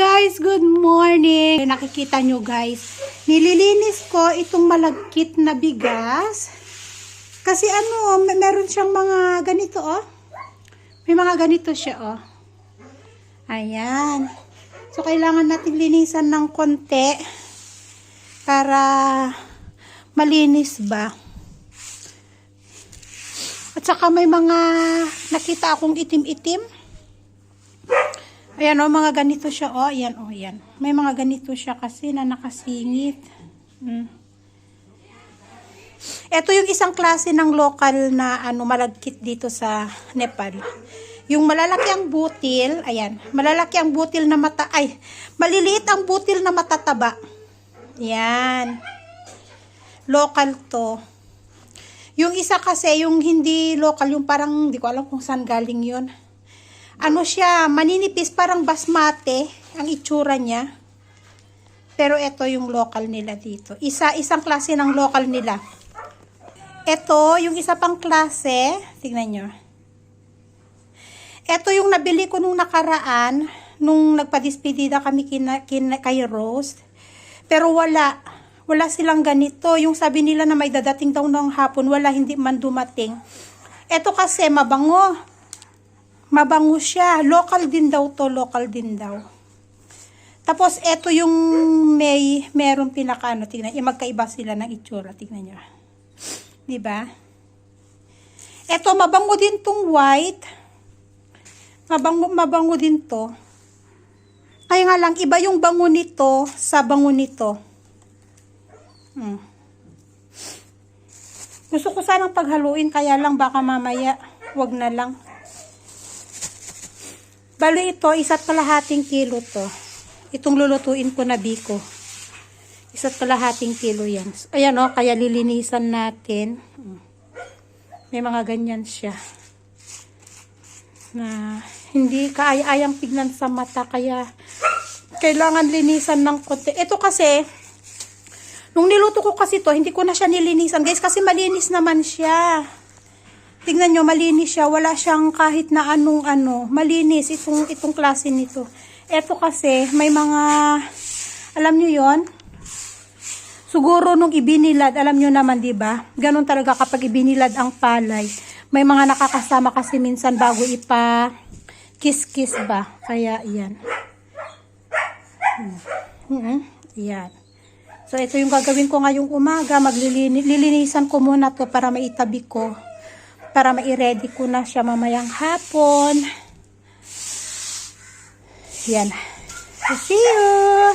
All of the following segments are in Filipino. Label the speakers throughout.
Speaker 1: guys, good morning. Nakikita nyo guys, nililinis ko itong malagkit na bigas. Kasi ano, meron siyang mga ganito oh. May mga ganito siya oh. Ayan. So kailangan natin linisan ng konti para malinis ba. At saka may mga nakita akong itim-itim. Ayan o, mga ganito siya. O, ayan o, ayan. May mga ganito siya kasi na nakasingit. Hmm. Ito yung isang klase ng local na ano malagkit dito sa Nepal. Yung malalaki ang butil, ayan, malalaki ang butil na mata, ay, maliliit ang butil na matataba. Yan. Local to. Yung isa kasi, yung hindi local, yung parang, hindi ko alam kung saan galing yun ano siya, maninipis, parang basmate ang itsura niya. Pero ito yung local nila dito. Isa, isang klase ng local nila. Ito, yung isa pang klase, tingnan nyo. Ito yung nabili ko nung nakaraan, nung nagpadispedida kami kina, kina, kay Rose. Pero wala, wala silang ganito. Yung sabi nila na may dadating daw ng hapon, wala, hindi man dumating. Ito kasi mabango. Mabango siya. Local din daw to, local din daw. Tapos, eto yung may, meron pinaka, ano, tingnan, eh, magkaiba sila ng itsura, tingnan nyo. Ba? Eto, mabango din tong white. Mabango, mabango din to. Kaya nga lang, iba yung bango nito sa bango nito. Hmm. Gusto ko sanang paghaluin, kaya lang baka mamaya, wag na lang. Bali ito, isa't kalahating kilo to. Itong lulutuin ko na biko. Isa't kalahating kilo yan. Ayan o, kaya lilinisan natin. May mga ganyan siya. Na hindi kaaya-ayang tignan sa mata. Kaya kailangan linisan ng konti. Ito kasi, nung niluto ko kasi to, hindi ko na siya nilinisan. Guys, kasi malinis naman siya. Tingnan nyo, malinis siya. Wala siyang kahit na anong ano. Malinis itong, itong klase nito. Ito kasi, may mga, alam nyo yon Siguro nung ibinilad, alam nyo naman, di ba? Ganon talaga kapag ibinilad ang palay. May mga nakakasama kasi minsan bago ipa kiss-kiss ba. Kaya, yan. Hmm. Hmm. Yan. So, ito yung gagawin ko ngayong umaga. Maglilinisan ko muna to para maitabi ko para mai-ready ko na siya mamayang hapon. Yan. So, see you!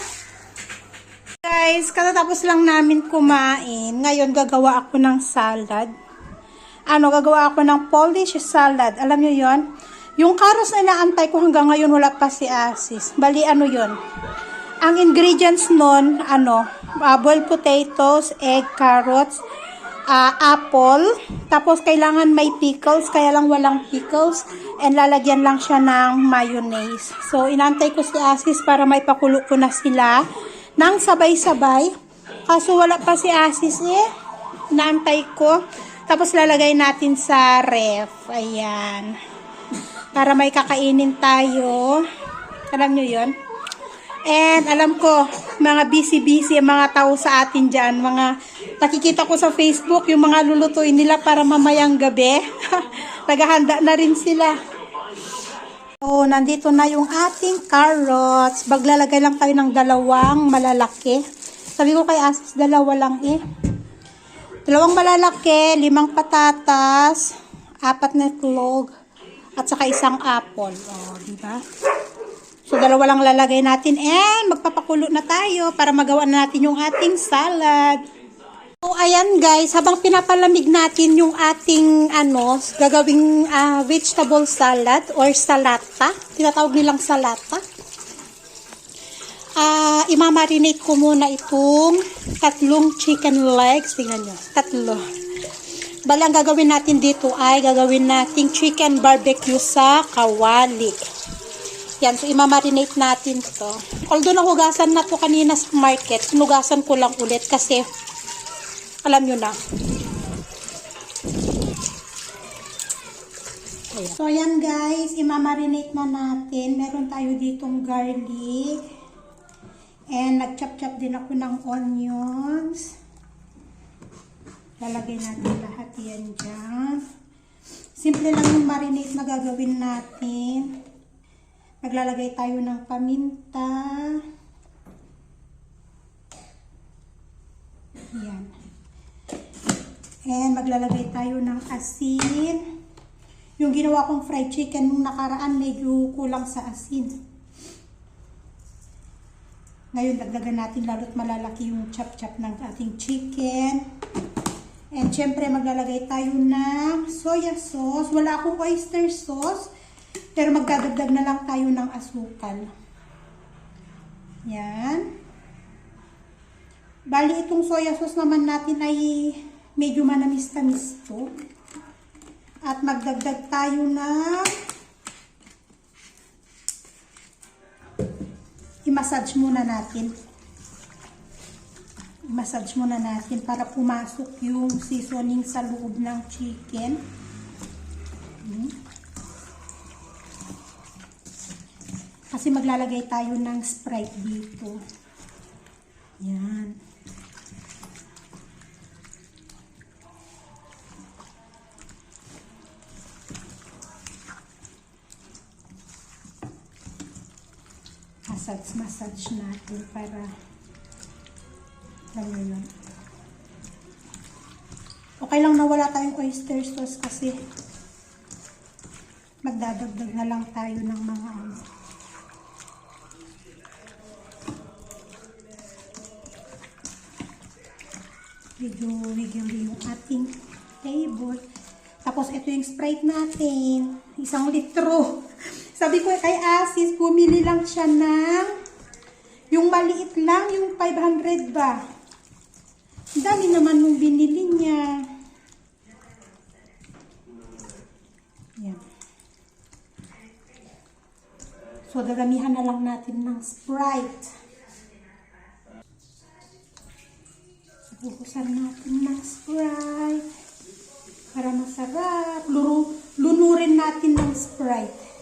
Speaker 1: Guys, katatapos lang namin kumain. Ngayon, gagawa ako ng salad. Ano, gagawa ako ng Polish salad. Alam nyo yon Yung karos na inaantay ko hanggang ngayon, wala pa si Asis. Bali, ano yon Ang ingredients nun, ano, uh, boiled potatoes, egg, carrots, uh, apple. Tapos, kailangan may pickles, kaya lang walang pickles. And lalagyan lang siya ng mayonnaise. So, inantay ko si Asis para may pakulo ko na sila ng sabay-sabay. Kaso, wala pa si Asis eh. Inaantay ko. Tapos, lalagay natin sa ref. Ayan. Para may kakainin tayo. Alam nyo yon And alam ko, mga busy-busy ang mga tao sa atin dyan. Mga nakikita ko sa Facebook, yung mga lulutuin nila para mamayang gabi. Naghahanda na rin sila. Oh, nandito na yung ating carrots. Baglalagay lang tayo ng dalawang malalaki. Sabi ko kay Asis, dalawa lang eh. Dalawang malalaki, limang patatas, apat na itlog, at saka isang apple. Oh, di ba? So, dalawa lang lalagay natin and magpapakulo na tayo para magawa na natin yung ating salad. So, ayan guys, habang pinapalamig natin yung ating ano, gagawing uh, vegetable salad or salata. Tinatawag nilang salata. Uh, imamarinate ko muna itong tatlong chicken legs. Tingnan nyo, tatlo. Bali, ang gagawin natin dito ay gagawin nating chicken barbecue sa kawali. Yan, so imamarinate natin to. Although nahugasan na to kanina sa market, hinugasan ko lang ulit kasi alam nyo na. Ayan. So, ayan guys, imamarinate na natin. Meron tayo ditong garlic. And nag-chop-chop din ako ng onions. Lalagay natin lahat yan dyan. Simple lang yung marinate na gagawin natin. Maglalagay tayo ng paminta. Yan. And maglalagay tayo ng asin. Yung ginawa kong fried chicken nung nakaraan, medyo kulang sa asin. Ngayon, dagdagan natin lalo't malalaki yung chop-chop ng ating chicken. And syempre, maglalagay tayo ng soya sauce. Wala akong oyster sauce. Pero magdadagdag na lang tayo ng asukal. Yan. Bali, itong soya sauce naman natin ay medyo manamis-tamis to. At magdagdag tayo ng i-massage muna natin. I-massage muna natin para pumasok yung seasoning sa loob ng chicken. Hmm. Kasi maglalagay tayo ng Sprite dito. Yan. massage massage natin para alam yun. Okay lang na wala tayong oyster sauce kasi magdadagdag na lang tayo ng mga ano. Medyo wiggle yung ating table. Tapos ito yung Sprite natin. Isang litro. Sabi ko kay Asis, bumili lang siya ng yung maliit lang, yung 500 ba. Dami naman nung binili niya. Yan. So, dadamihan na lang natin ng Sprite. Bukusan natin ng Sprite. Para masarap. Luro, lunurin natin ng Sprite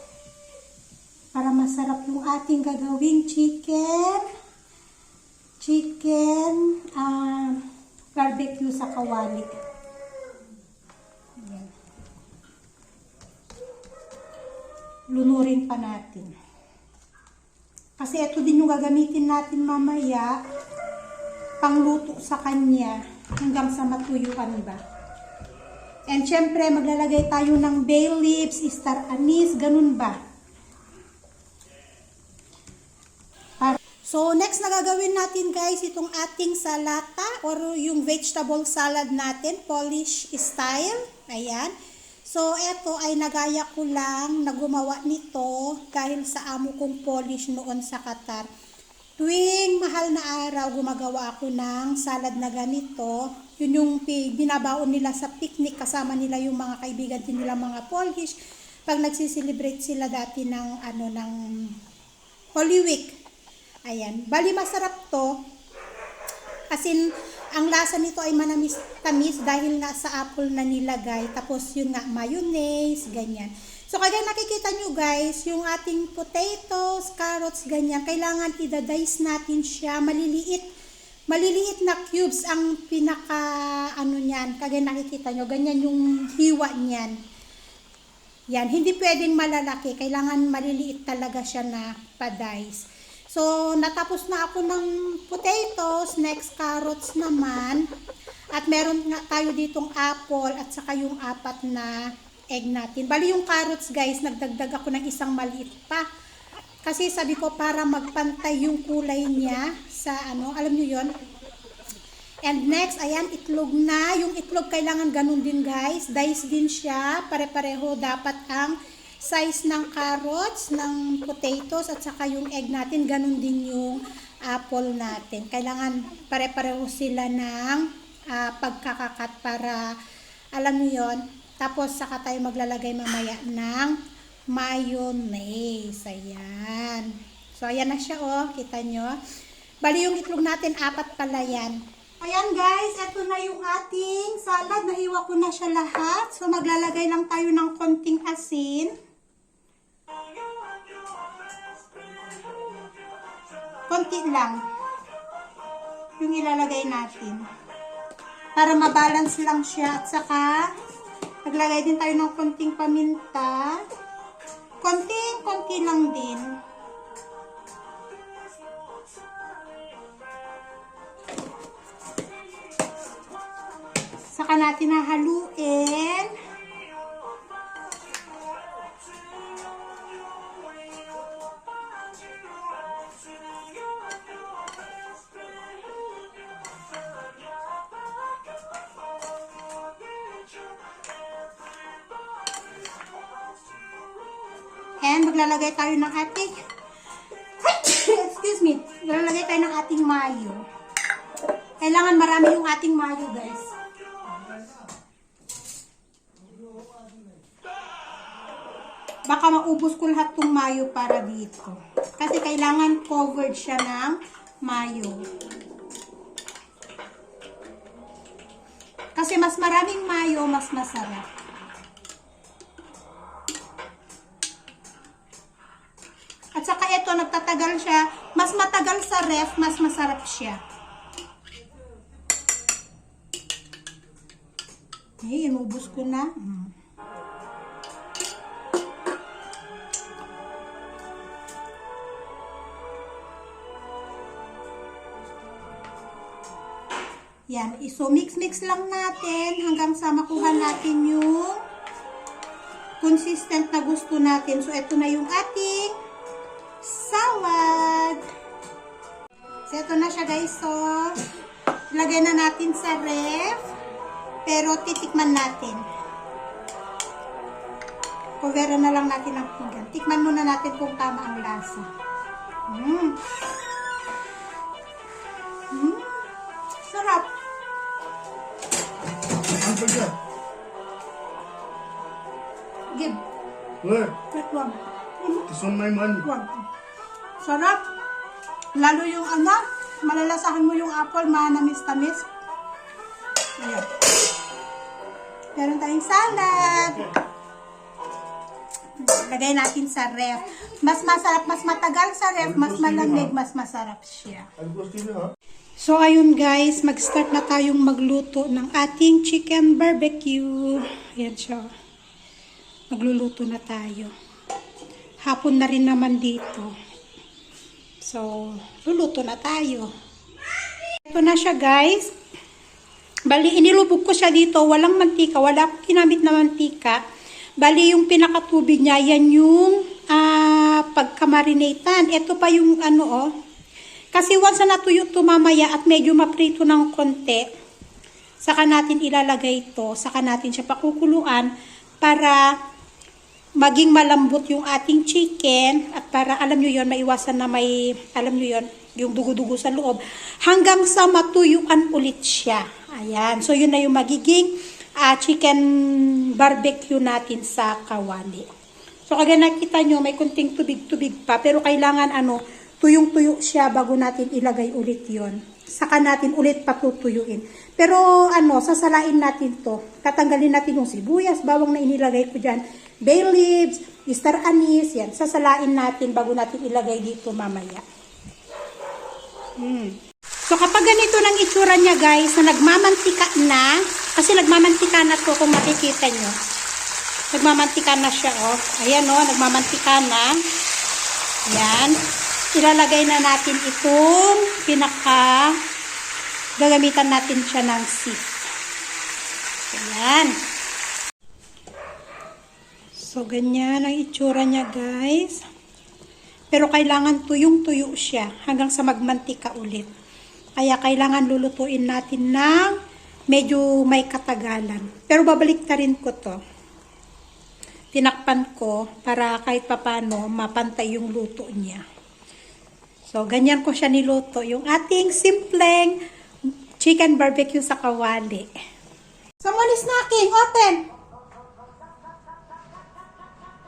Speaker 1: para masarap yung ating gagawing chicken chicken uh, barbecue sa kawali Ayan. lunurin pa natin kasi ito din yung gagamitin natin mamaya pangluto sa kanya hanggang sa matuyuan ba and syempre maglalagay tayo ng bay leaves, star anise, ganun ba So, next na gagawin natin guys, itong ating salata or yung vegetable salad natin, Polish style. Ayan. So, eto ay nagaya ko lang na gumawa nito dahil sa amo kong Polish noon sa Qatar. Tuwing mahal na araw, gumagawa ako ng salad na ganito. Yun yung binabaon nila sa picnic, kasama nila yung mga kaibigan din nila mga Polish. Pag nagsiselebrate sila dati ng, ano, ng Holy Week, Ayan. Bali masarap to. Kasi ang lasa nito ay manamis tamis dahil nga sa apple na nilagay. Tapos yun nga mayonnaise, ganyan. So kaya nakikita nyo guys, yung ating potatoes, carrots, ganyan, kailangan i-dice natin siya maliliit. Maliliit na cubes ang pinaka ano niyan. Kaya nakikita nyo, ganyan yung hiwa niyan. Yan, hindi pwedeng malalaki. Kailangan maliliit talaga siya na pa-dice. So, natapos na ako ng potatoes, next carrots naman. At meron nga tayo ditong apple at saka yung apat na egg natin. Bali yung carrots guys, nagdagdag ako ng isang maliit pa. Kasi sabi ko para magpantay yung kulay niya sa ano, alam niyo yon And next, ayan, itlog na. Yung itlog kailangan ganun din guys. Dice din siya. Pare-pareho dapat ang size ng carrots, ng potatoes, at saka yung egg natin, ganun din yung apple natin. Kailangan pare-pareho sila ng uh, pagkakakat para, alam niyo yon Tapos, saka tayo maglalagay mamaya ng mayonnaise. Ayan. So, ayan na siya, oh. Kita nyo. Bali, yung itlog natin, apat pala yan. Ayan guys, ito na yung ating salad. Nahiwa ko na siya lahat. So maglalagay lang tayo ng konting asin. Konti lang. Yung ilalagay natin. Para mabalance lang siya. At saka, maglagay din tayo ng konting paminta. Konting, konti lang din. Saka natin hahaluin. Maglalagay tayo ng ating excuse me, maglalagay tayo ng ating mayo. Kailangan marami yung ating mayo, guys. Baka maubos ko lahat tong mayo para dito. Kasi kailangan covered siya ng mayo. Kasi mas maraming mayo, mas masarap. Nagtatagal siya. Mas matagal sa ref, mas masarap siya. Eh, inubos ko na. Mm. Yan, iso mix-mix lang natin hanggang sa makuha natin yung consistent na gusto natin. So, ito na yung ating salad. So, ito na siya guys. So, lagay na natin sa ref. Pero, titikman natin. Coveran na lang natin ang pinggan. Tikman muna natin kung tama ang lasa. Mmm. Mmm. Sarap.
Speaker 2: Ba dyan?
Speaker 1: Give.
Speaker 2: Where?
Speaker 1: Wait, wag.
Speaker 2: It's on my money.
Speaker 1: Wag. Sarap. Lalo yung ano, malalasahan mo yung apple, manamis-tamis. Ayan. Meron tayong salad. Lagay natin sa ref. Mas masarap, mas matagal sa ref, mas malamig, mas masarap siya. So, ayun guys, mag-start na tayong magluto ng ating chicken barbecue. Ayan siya. Magluluto na tayo. Hapon na rin naman dito. So, luluto na tayo. Ito na siya guys. Bali, inilubog ko siya dito. Walang mantika. Wala akong ginamit na mantika. Bali, yung pinakatubig niya, yan yung ah, pagkamarinatan. Ito pa yung ano oh. Kasi once na natuyo ito mamaya at medyo maprito ng konti, saka natin ilalagay ito, saka natin siya pakukuluan para maging malambot yung ating chicken at para alam nyo yon maiwasan na may, alam nyo yon yung dugo-dugo sa loob, hanggang sa matuyuan ulit siya. Ayan. So, yun na yung magiging ah, chicken barbecue natin sa kawali. So, kagaya nakita nyo, may kunting tubig-tubig pa, pero kailangan ano, tuyong-tuyo siya bago natin ilagay ulit yon. Saka natin ulit patutuyuin. Pero ano, sasalain natin to. Tatanggalin natin yung sibuyas, bawang na inilagay ko dyan. Bay leaves, star anise, yan. Sasalain natin bago natin ilagay dito mamaya. Hmm. So kapag ganito ng itsura niya guys, na nagmamantika na, kasi nagmamantika na to kung makikita nyo. Nagmamantika na siya oh. Ayan oh, nagmamantika na. Yan. Ilalagay na natin itong pinaka gagamitan natin siya ng sieve. Ayan. So, ganyan ang itsura niya, guys. Pero kailangan tuyong-tuyo siya hanggang sa magmantika ulit. Kaya kailangan lulutuin natin ng medyo may katagalan. Pero babalik na rin ko to. Tinakpan ko para kahit papano mapantay yung luto niya. So, ganyan ko siya niluto. Yung ating simpleng chicken barbecue sa kawali. Someone is knocking. Open!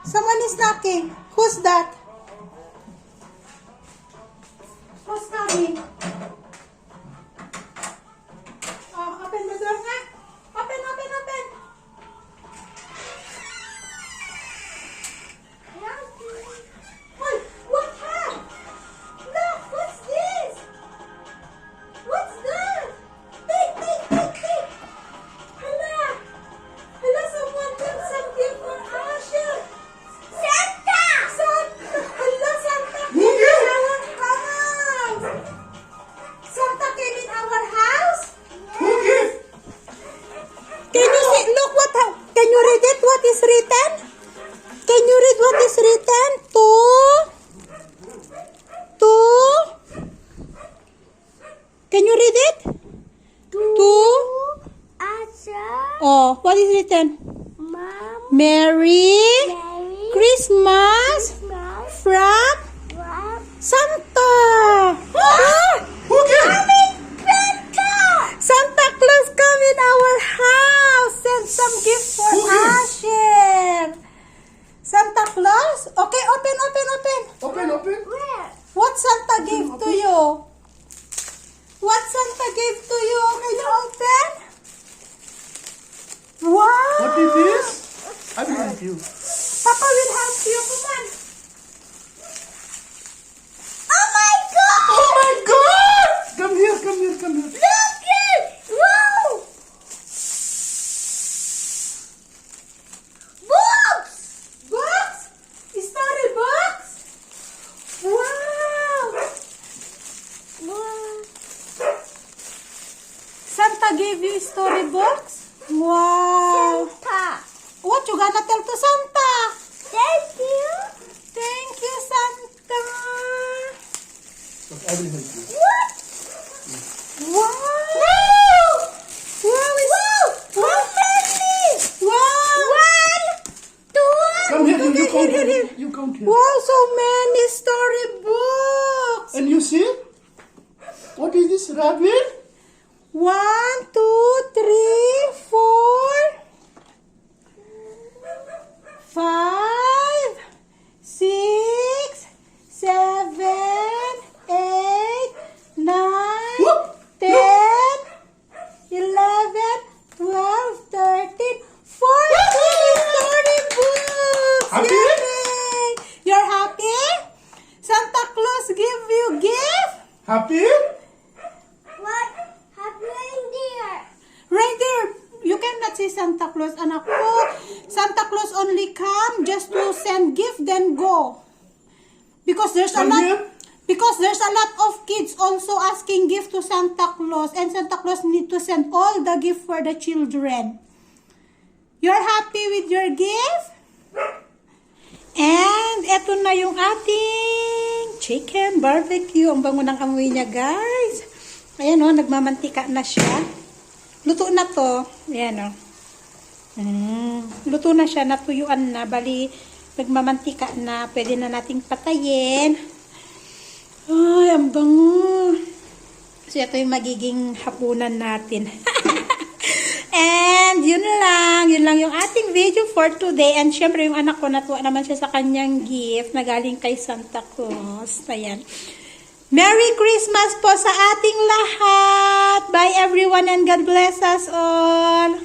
Speaker 1: Someone is knocking. Who's that? Who's coming?
Speaker 3: Many
Speaker 1: story books!
Speaker 2: And you see? What is this rabbit?
Speaker 1: One, Santa Claus, anak ko. Santa Claus only come just to send gift, then go. Because there's a lot, because there's a lot of kids also asking gift to Santa Claus, and Santa Claus need to send all the gift for the children. You're happy with your gift? And eto na yung ating chicken barbecue. Ang bango ng amoy niya, guys. Ayan o, nagmamantika na siya. Luto na to. Ayan o. Mm, luto na siya, natuyuan na. Bali, nagmamantika na. Pwede na nating patayin. Ay, ang bango. So, ito yung magiging hapunan natin. And, yun lang. Yun lang yung ating video for today. And, syempre, yung anak ko, natuwa naman siya sa kanyang gift na galing kay Santa Claus. Ayan. Merry Christmas po sa ating lahat. Bye everyone and God bless us all.